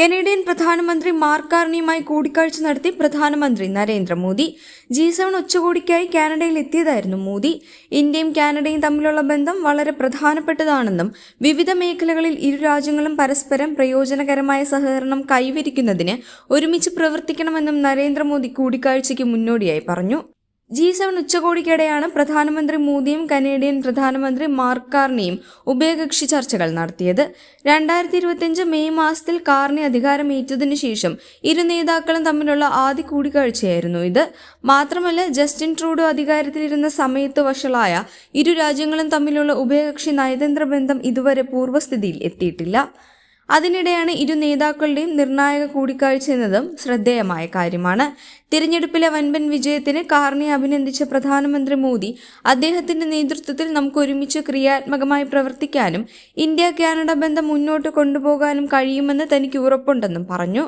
Canadian പ്രധാനമന്ത്രി mark കാർണിയുമായി കൂടിക്കാഴ്ച നടത്തി പ്രധാനമന്ത്രി നരേന്ദ്രമോദി. ജി സെവൻ ഉച്ചകോടിക്കായി കാനഡയിൽ എത്തിയതായിരുന്നു മോദി. ഇന്ത്യയും കാനഡയും തമ്മിലുള്ള ബന്ധം വളരെ പ്രധാനപ്പെട്ടതാണെന്നും വിവിധ മേഖലകളിൽ ഇരു രാജ്യങ്ങളും പരസ്പരം പ്രയോജനകരമായ സഹകരണം കൈവരിക്കുന്നതിന് ഒരുമിച്ച് പ്രവർത്തിക്കണമെന്നും നരേന്ദ്രമോദി കൂടിക്കാഴ്ചയ്ക്ക് മുന്നോടിയായി പറഞ്ഞു. ജി സെവൻ ഉച്ചകോടിക്കിടെയാണ് പ്രധാനമന്ത്രി മോദിയും കനേഡിയൻ പ്രധാനമന്ത്രി മാർക്ക് കാർണിയും ഉഭയകക്ഷി ചർച്ചകൾ നടത്തിയത്. രണ്ടായിരത്തി ഇരുപത്തിയഞ്ച് മെയ് മാസത്തിൽ കാർണി അധികാരമേറ്റതിനു ശേഷം ഇരു നേതാക്കളും തമ്മിലുള്ള ആദ്യ കൂടിക്കാഴ്ചയായിരുന്നു ഇത്. മാത്രമല്ല ജസ്റ്റിൻ ട്രൂഡോ അധികാരത്തിലിരുന്ന സമയത്ത് വഷളായ ഇരു രാജ്യങ്ങളും തമ്മിലുള്ള ഉഭയകക്ഷി നയതന്ത്ര ബന്ധം ഇതുവരെ പൂർവസ്ഥിതിയിൽ എത്തിയിട്ടില്ല. അതിനിടെയാണ് ഇരു നേതാക്കളുടെയും നിർണായക കൂടിക്കാഴ്ച എന്നതും ശ്രദ്ധേയമായ കാര്യമാണ്. തിരഞ്ഞെടുപ്പിലെ വൻപൻ വിജയത്തിന് കാർണി അഭിനന്ദിച്ച പ്രധാനമന്ത്രി മോദി അദ്ദേഹത്തിന്റെ നേതൃത്വത്തിൽ നമുക്ക് ഒരുമിച്ച് ക്രിയാത്മകമായി പ്രവർത്തിക്കാനും ഇന്ത്യ കാനഡ ബന്ധം മുന്നോട്ട് കൊണ്ടുപോകാനും കഴിയുമെന്ന് തനിക്ക് ഉറപ്പുണ്ടെന്നും പറഞ്ഞു.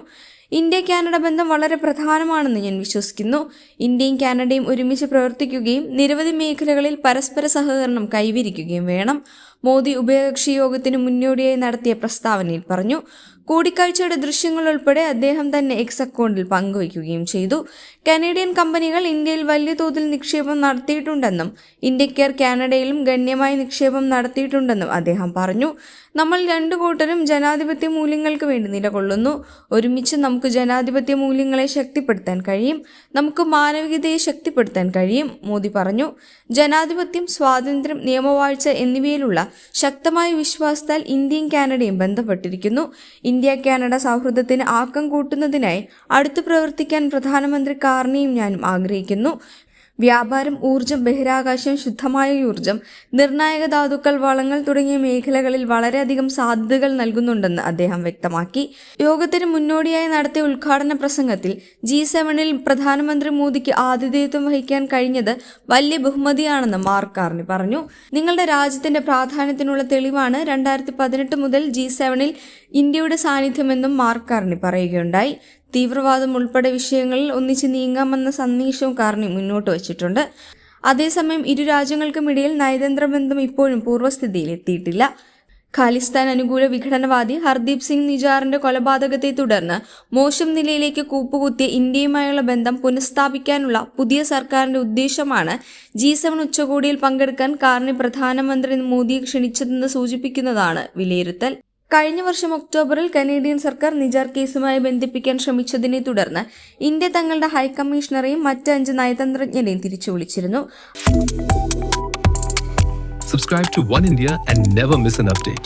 ഇന്ത്യ കാനഡ ബന്ധം വളരെ പ്രധാനമാണെന്ന് ഞാൻ വിശ്വസിക്കുന്നു. ഇന്ത്യയും കാനഡയും ഒരുമിച്ച് പ്രവർത്തിക്കുകയും നിരവധി മേഖലകളിൽ പരസ്പര സഹകരണം കൈവരിക്കുകയും വേണം. മോദി ഉഭയകക്ഷി യോഗത്തിന് മുന്നോടിയായി നടത്തിയ പ്രസ്താവനയിൽ പറഞ്ഞു കൂടിക്കാഴ്ചയുടെ ദൃശ്യങ്ങൾ ഉൾപ്പെടെ അദ്ദേഹം തന്നെ എക്സ് അക്കൗണ്ടിൽ പങ്കുവയ്ക്കുകയും ചെയ്തു. കനേഡിയൻ കമ്പനികൾ ഇന്ത്യയിൽ വലിയ തോതിൽ നിക്ഷേപം നടത്തിയിട്ടുണ്ടെന്നും ഇന്ത്യക്കാർ കാനഡയിലും ഗണ്യമായ നിക്ഷേപം നടത്തിയിട്ടുണ്ടെന്നും അദ്ദേഹം പറഞ്ഞു. നമ്മൾ രണ്ടു കൂട്ടരും ജനാധിപത്യ മൂല്യങ്ങൾക്ക് വേണ്ടി നിലകൊള്ളുന്നു. ഒരുമിച്ച് നമുക്ക് ജനാധിപത്യ മൂല്യങ്ങളെ ശക്തിപ്പെടുത്താൻ കഴിയും. നമുക്ക് മാനവികതയെ ശക്തിപ്പെടുത്താൻ കഴിയും മോദി പറഞ്ഞു. ജനാധിപത്യം സ്വാതന്ത്ര്യം നിയമവാഴ്ച എന്നിവയിലുള്ള ശക്തമായ വിശ്വാസത്താൽ ഇന്ത്യയും കാനഡയും ബന്ധപ്പെട്ടിരിക്കുന്നു. ഇന്ത്യ കാനഡ സൗഹൃദത്തിന് ആക്കം കൂട്ടുന്നതിനായി അടുത്തു പ്രവർത്തിക്കാൻ പ്രധാനമന്ത്രി കാർണിയും ഞാനും ആഗ്രഹിക്കുന്നു. വ്യാപാരം ഊർജം ബഹിരാകാശം ശുദ്ധമായ ഊർജം നിർണായക ധാതുക്കൾ വളങ്ങൾ തുടങ്ങിയ മേഖലകളിൽ വളരെയധികം സാധ്യതകൾ നൽകുന്നുണ്ടെന്ന് അദ്ദേഹം വ്യക്തമാക്കി. യോഗത്തിന് മുന്നോടിയായി നടത്തിയ ഉദ്ഘാടന പ്രസംഗത്തിൽ ജി സെവനിൽ പ്രധാനമന്ത്രി മോദിക്ക് ആതിഥേയത്വം വഹിക്കാൻ കഴിഞ്ഞത് വലിയ ബഹുമതിയാണെന്ന് മാർക്ക് കാർണി പറഞ്ഞു. നിങ്ങളുടെ രാജ്യത്തിന്റെ പ്രാധാന്യത്തിനുള്ള തെളിവാണ് രണ്ടായിരത്തി പതിനെട്ട് മുതൽ ജി സെവനിൽ ഇന്ത്യയുടെ സാന്നിധ്യമെന്നും മാർക്ക് കാർണി പറയുകയുണ്ടായി. തീവ്രവാദം ഉൾപ്പെടെ വിഷയങ്ങളിൽ ഒന്നിച്ച് നീങ്ങാമെന്ന സന്ദേശവും കാർണി മുന്നോട്ട് വച്ചിട്ടുണ്ട്. അതേസമയം ഇരു രാജ്യങ്ങൾക്കുമിടയിൽ നയതന്ത്ര ബന്ധം ഇപ്പോഴും പൂർവസ്ഥിതിയിൽ എത്തിയിട്ടില്ല ഖാലിസ്ഥാൻ അനുകൂല വിഘടനവാദി ഹർദീപ് സിംഗ് നിജാറിന്റെ കൊലപാതകത്തെ തുടർന്ന് മോശം നിലയിലേക്ക് കൂപ്പുകുത്തിയ ഇന്ത്യയുമായുള്ള ബന്ധം പുനഃസ്ഥാപിക്കാനുള്ള പുതിയ സർക്കാരിന്റെ ഉദ്ദേശമാണ് ജി സെവൻ ഉച്ചകോടിയിൽ പങ്കെടുക്കാൻ കാറിന് പ്രധാനമന്ത്രി മോദിയെ ക്ഷണിച്ചതെന്ന് സൂചിപ്പിക്കുന്നതാണ് വിലയിരുത്തൽ. കഴിഞ്ഞ വർഷം ഒക്ടോബറിൽ കനേഡിയൻ സർക്കാർ നിജാർ കേസുമായി ബന്ധിപ്പിക്കാൻ ശ്രമിച്ചതിനെ തുടർന്ന് ഇന്ത്യ തങ്ങളുടെ ഹൈക്കമ്മീഷണറെയും മറ്റ് അഞ്ച് നയതന്ത്രജ്ഞരെയും തിരിച്ചു വിളിച്ചിരുന്നു Subscribe to One India and never miss an update.